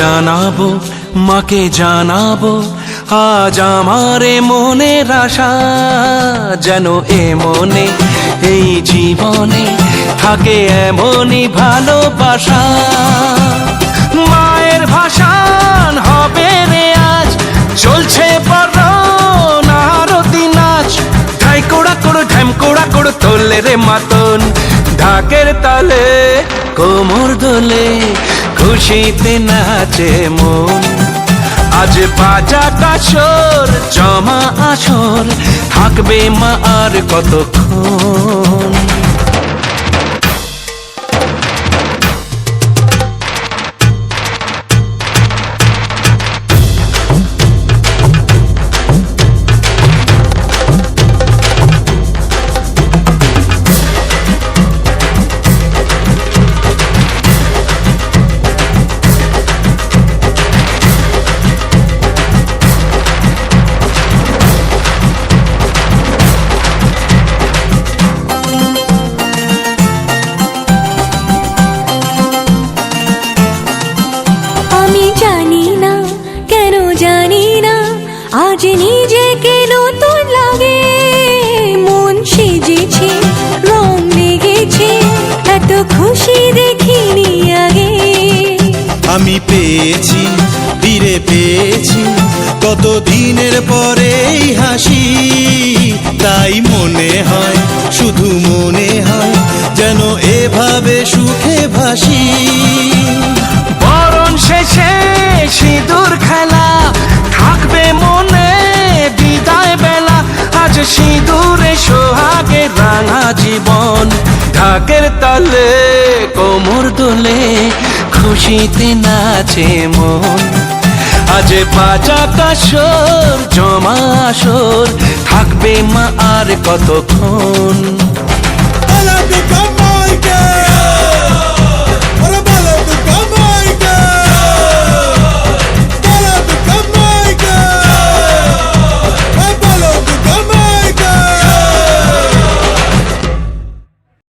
জানাব, মাকে জানাব, আজ আমারে মনের আশা যেন এ মনে, এই জীবনে থাকে এমনই ভালোবাসা। মায়ের ভাষান হবে রে আজ, চলছে তোলে রে মাতন, ঢাকের তালে, কোমর দোলে খুশিতে নাচে মন। আজ বাজা কাসর জমা আসর থাকবে মা আর কতক্ষণ? আজ নিজেকে নতুন লাগে। মন সেজেছে, রং লেগেছে, এত খুশি দেখিনি আগে। আমি পেয়েছি, ফিরে পেয়েছি কত দিনের পরে হাসি, তাই মনে হয় সিঁদুরে সোহাগে রাঙা জীবন, ঢাকের তালে, কোমর দোলে, খুশিতে নাচে মন। আজে বাজা কাসর জমা আসর, থাকবে মা আর কতক্ষণ?